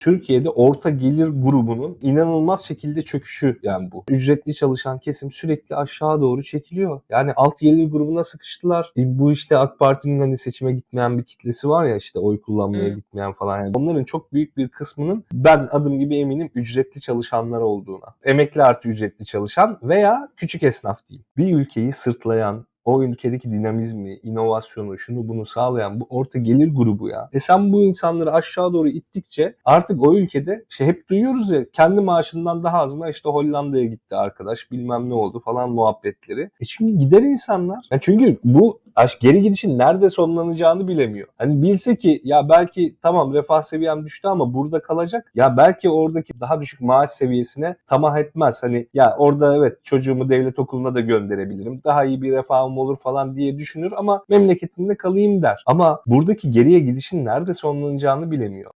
Türkiye'de orta gelir grubunun inanılmaz şekilde çöküşü yani bu. Ücretli çalışan kesim sürekli aşağı doğru çekiliyor. Yani alt gelir grubuna sıkıştılar. E, bu işte AK Parti'nin hani seçime gitmeyen bir kitlesi var ya işte oy kullanmaya gitmeyen falan. Yani onların çok büyük bir kısmının ben adım gibi eminim ücretli çalışanlar olduğuna. Emekli artı ücretli çalışan veya küçük esnaf diyeyim. Bir ülkeyi sırtlayan, o ülkedeki dinamizmi, inovasyonu, şunu bunu sağlayan bu orta gelir grubu ya. E sen bu insanları aşağı doğru ittikçe artık o ülkede işte hep duyuyoruz ya kendi maaşından daha azına işte Hollanda'ya gitti arkadaş bilmem ne oldu falan muhabbetleri. E çünkü gider insanlar. Ya çünkü bu aş geri gidişin nerede sonlanacağını bilemiyor. Hani bilse ki ya belki tamam refah seviyem düştü ama burada kalacak. Ya belki oradaki daha düşük maaş seviyesine tamah etmez. Hani ya orada evet çocuğumu devlet okuluna da gönderebilirim. Daha iyi bir refahım olur falan diye düşünür ama memleketinde kalayım der. Ama buradaki geriye gidişin nerede sonlanacağını bilemiyor.